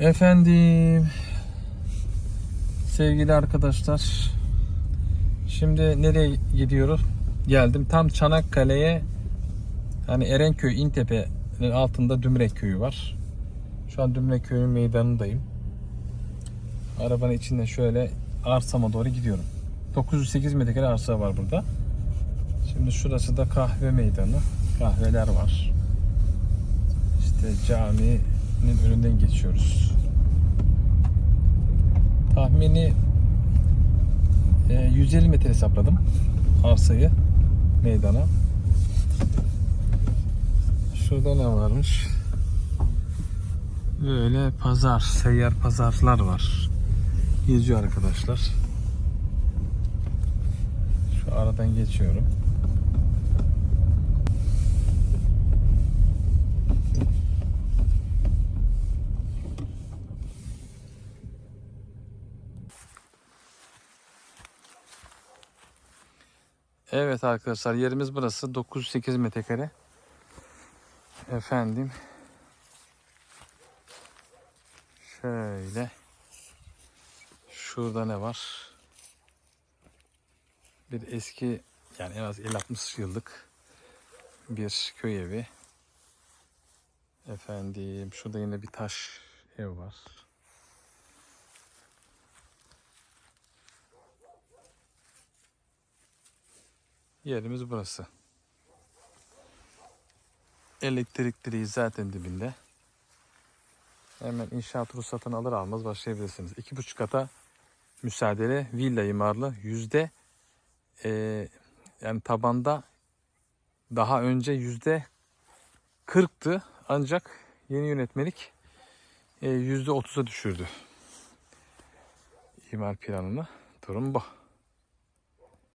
Efendim sevgili arkadaşlar şimdi nereye gidiyoruz? Geldim tam Çanakkale'ye hani Erenköy İntepe'nin altında Dümrek Köyü var. Şu an Dümrek Köyü'nün meydanındayım. Arabanın içinde şöyle arsama doğru gidiyorum. 908 metrekare arsa var burada. Şimdi şurası da kahve meydanı. Kahveler var. İşte caminin önünden geçiyoruz. Tahmini e, 150 metre hesapladım arsayı meydana. Şurada ne varmış? Böyle pazar, seyyar pazarlar var. Geziyor arkadaşlar. Şu aradan geçiyorum. Evet arkadaşlar yerimiz burası 908 metrekare. Efendim. Şöyle. Şurada ne var? Bir eski yani en az 50-60 yıllık bir köy evi. Efendim şurada yine bir taş ev var. Yerimiz burası. Elektrik zaten dibinde. Hemen inşaat ruhsatını alır almaz başlayabilirsiniz. İki buçuk kata müsaadele villa imarlı yüzde eee, yani tabanda daha önce yüzde kırktı ancak yeni yönetmelik eee, yüzde otuza düşürdü imar planını. Durum bu.